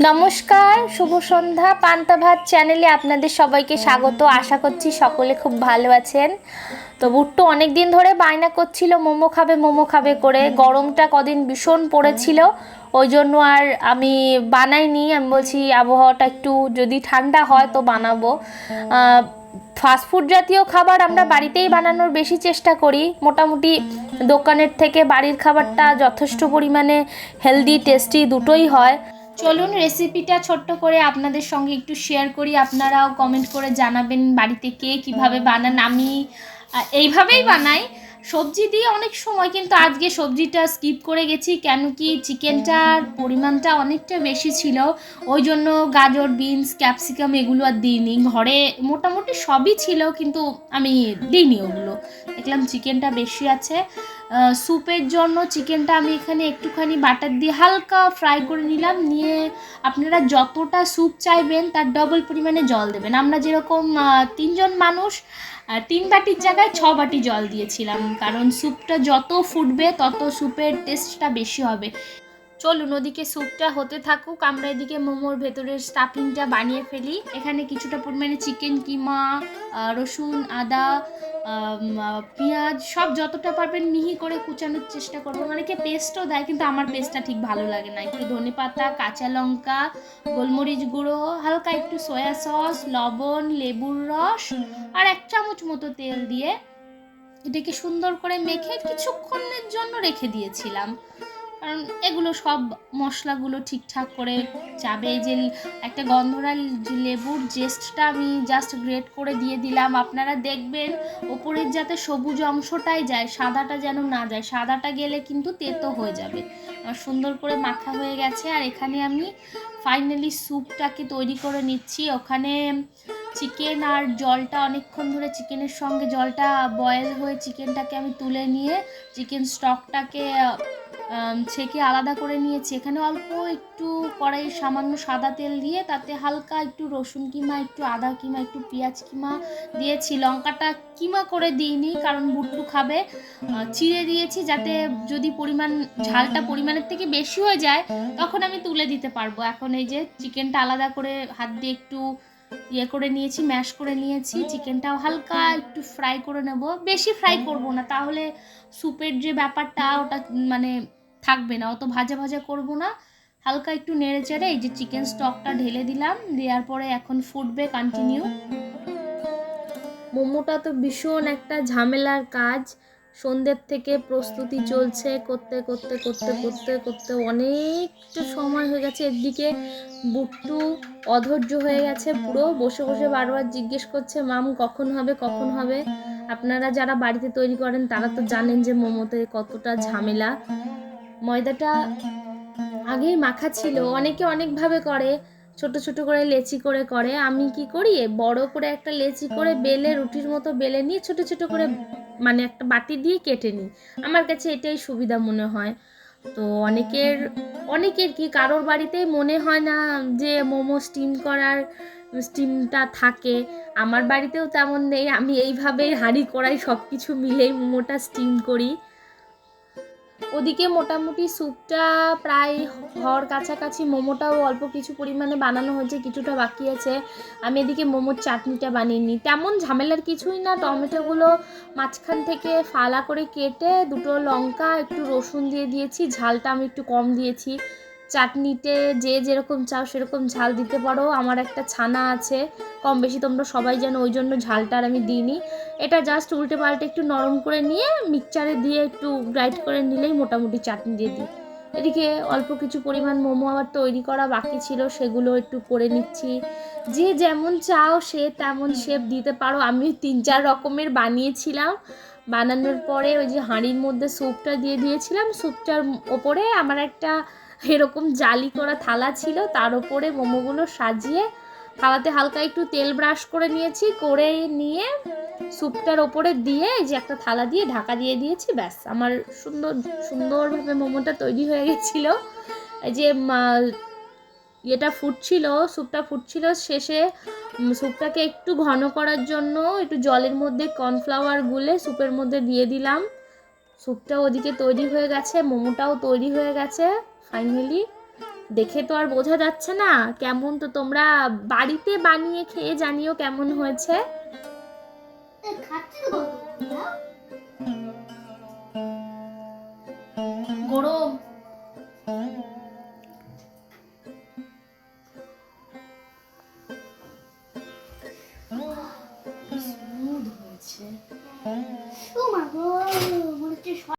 নমস্কার, শুভ সন্ধ্যা, পান্তা ভাত চ্যানেলে আপনাদের সবাইকে স্বাগত। আশা করছি সকলে খুব ভালো আছেন। তো বুট্টু অনেক দিন ধরে বায়না করছিল, মোমো খাবে মোমো খাবে করে। গরমটা কদিন ভীষণ পড়েছিল, ওই জন্য আর আমি বানাইনি। আমি বলছি, আবহাওয়াটা একটু যদি ঠান্ডা হয় তো বানাবো। ফাস্টফুড জাতীয় খাবার আমরা বাড়িতেই বানানোর বেশি চেষ্টা করি। মোটামুটি দোকানের থেকে বাড়ির খাবারটা যথেষ্ট পরিমাণে হেলদি টেস্টি দুটোই হয়। চলুন রেসিপিটা ছোট্ট করে আপনাদের সঙ্গে একটু শেয়ার করি। আপনারাও কমেন্ট করে জানাবেন বাড়িতে কে কীভাবে বানান। আমি এইভাবেই বানাই। সবজি দিয়ে অনেক সময় কিন্তু আজকে সবজিটা স্কিপ করে গেছি কেন কি চিকেনটার পরিমাণটা অনেকটা বেশি ছিল। ওই জন্য গাজর বিনস ক্যাপসিকাম এগুলো আর দিইনি। ঘরে মোটামুটি সবই ছিল কিন্তু আমি দিইনি ওগুলো। দেখলাম চিকেনটা বেশি আছে। স্যুপের জন্য চিকেনটা আমি এখানে একটুখানি বাটার দিয়ে হালকা ফ্রাই করে নিলাম। নিয়ে আপনারা যতটা স্যুপ চাইবেন, তার ডবল পরিমাণে জল দেবেন। আমরা যেরকম তিনজন মানুষ তিন বাটির জায়গায় ছ বাটি জল দিয়েছিলাম। কারণ স্যুপটা যত ফুটবে, তত স্যুপের টেস্টটা বেশি হবে। চলুন ওদিকে স্যুপটা হতে থাকুক। আমরা এদিকে মোমোর ভেতরের স্টাফিংটা বানিয়ে ফেলি। এখানে কিছুটা পরিমাণে চিকেন কিমা রসুন, আদা পেঁয়াজ সব যতটা পারবেন মিহি করে কুচানোর চেষ্টা করব অনেকে পেস্টও দেয়, কিন্তু আমার পেস্টটা ঠিক ভালো লাগে না। একটু ধনে পাতা, কাঁচা লঙ্কা, গোলমরিচ গুঁড়ো, হালকা একটু সয়া সস লবণ, লেবুর রস, আর এক চামচ মতো তেল দিয়ে এটাকে সুন্দর করে মেখে কিছুক্ষণের জন্য রেখে দিয়েছিলাম। কারণ এগুলো সব মশলাগুলো ঠিকঠাক করে যাবে। যে একটা গন্ধরাল লেবুর জেস্টটা আমি জাস্ট গ্রেট করে দিয়ে দিলাম। আপনারা দেখবেন ওপরের যাতে সবুজ অংশটাই যায়, সাদাটা যেন না যায়। সাদাটা গেলে কিন্তু তেতো হয়ে যাবে। আর সুন্দর করে মাখা হয়ে গেছে। আর এখানে আমি ফাইনালি স্যুপটাকে তৈরি করে নিচ্ছি। ওখানে চিকেন আর জলটা অনেকক্ষণ ধরে চিকেনের সঙ্গে জলটা বয়েল হয়ে চিকেনটাকে আমি তুলে নিয়ে চিকেন স্টকটাকে ছেঁকে আলাদা করে নিয়েছি। এখানে অল্প একটু কড়াই সামান্য সাদা তেল দিয়ে তাতে হালকা একটু রসুন কিমা, একটু আদা কিমা, একটু পেঁয়াজ কিমা দিয়েছি। লঙ্কাটা কিমা করে দিইনি, কারণ বুট্টু খাবে। চিড়ে দিয়েছি যাতে যদি পরিমাণ, ঝালটা পরিমাণের থেকে বেশি হয়ে যায়, তখন আমি তুলে দিতে পারব। এখন এই যে চিকেনটা আলাদা করে হাত দিয়ে একটু ইয়ে করে নিয়েছি, ম্যাশ করে নিয়েছি। চিকেনটাও হালকা একটু ফ্রাই করে নেব। বেশি ফ্রাই করব না, তাহলে স্যুপের যে ব্যাপারটা, ওটা মানে থাকবে না, অত ভাজা ভাজা করব না। হালকা একটু নেড়ে চেড়ে এই যে চিকেন স্টকটা ঢেলে দিলাম, দেওয়ার পরে এখন ফুটবে কন্টিনিউ মোমোটা তো ভীষণ একটা ঝামেলার কাজ। সন্ধ্যের থেকে প্রস্তুতি চলছে, করতে করতে করতে করতে করতে অনেকটা সময় হয়ে গেছে। এদিকে বুট্টু অধৈর্য হয়ে গেছে পুরো, বসে বসে বারবার জিজ্ঞেস করছে, মাম, কখন হবে কখন হবে? আপনারা যারা বাড়িতে তৈরি করেন, তারা তো জানেন যে মোমোতে কতটা ঝামেলা। ময়দাটা আগেই মাখা ছিল। অনেকে অনেকভাবে করে, ছোট ছোট করে লেচি করে করে। আমি কি করি? বড় করে একটা লেচি করে বেলে, রুটির মতো বেলে নিয়ে ছোট ছোট করে মানে একটা বাটি দিয়ে কেটে নিই। আমার কাছে এটাই সুবিধা মনে হয়। তো অনেকের অনেকের কি কারোর বাড়িতেই মনে হয় না যে মোমো স্টিম করার স্টিমটা থাকে। আমার বাড়িতেও তেমন নেই। আমি এইভাবেই হাঁড়ি কড়াই সব কিছু মিলেই মোমোটা স্টিম করি। ওদিকে মোটামুটি স্যুপটা প্রায় হওয়ার কাছাকাছি, মোমোটাও অল্প কিছু পরিমাণে বানানো হয়েছে, কিছুটা বাকি আছে। আমি এদিকে মোমোর চাটনিটা বানিয়ে নিই। তেমন ঝামেলার কিছুই না, টমেটোগুলো মাঝখান থেকে ফালা করে কেটে দুটো লঙ্কা, একটু রসুন দিয়ে দিয়েছি, ঝালটা আমি একটু কম দিয়েছি। চাটনিতে যে যেরকম চাও সেরকম ঝাল দিতে পারো। আমার একটা ছানা আছে, কম বেশি তোমরা সবাই জানো, ওই জন্য ঝালটা আর আমি দিইনি। এটা জাস্ট উল্টে পাল্টে একটু নরম করে নিয়ে মিক্সচারে দিয়ে একটু গ্রাইড করে নিলেই মোটামুটি চাটনি দিয়ে দিই এদিকে অল্প কিছু পরিমাণ মোমো আবার তৈরি করা বাকি ছিল, সেগুলো একটু করে নিচ্ছি। যে যেমন চাও সে তেমন শেপ দিতে পারো। আমি তিন চার রকমের বানিয়েছিলাম। বানানোর পরে ওই যে হাঁড়ির মধ্যে স্যুপটা দিয়ে দিয়েছিলাম। স্যুপটার ওপরে আমার একটা এরকম জালি করা থালা ছিল, তার উপরে মোমোগুলো সাজিয়ে থালাতে হালকা একটু তেল ব্রাশ করে নিয়েছি, করে নিয়ে স্যুপটার ওপরে দিয়ে যে একটা থালা দিয়ে ঢাকা দিয়ে দিয়েছি, ব্যাস। আমার সুন্দর, সুন্দরভাবে মোমোটা তৈরি হয়ে গেছিল। এই যে ইয়েটা ফুটছিল, স্যুপটা ফুটছিল, শেষে স্যুপটাকে একটু ঘন করার জন্য একটু জলের মধ্যে কর্নফ্লাওয়ার গুলে স্যুপের মধ্যে দিয়ে দিলাম। স্যুপটা ওদিকে তৈরি হয়ে গেছে, মোমোটাও তৈরি হয়ে গেছে। ফাইনালি দেখে তো আর বোঝা যাচ্ছে না কেমন তো তোমরা বাড়িতে বানিয়ে খেয়ে জানিও কেমন হয়েছে। গরম।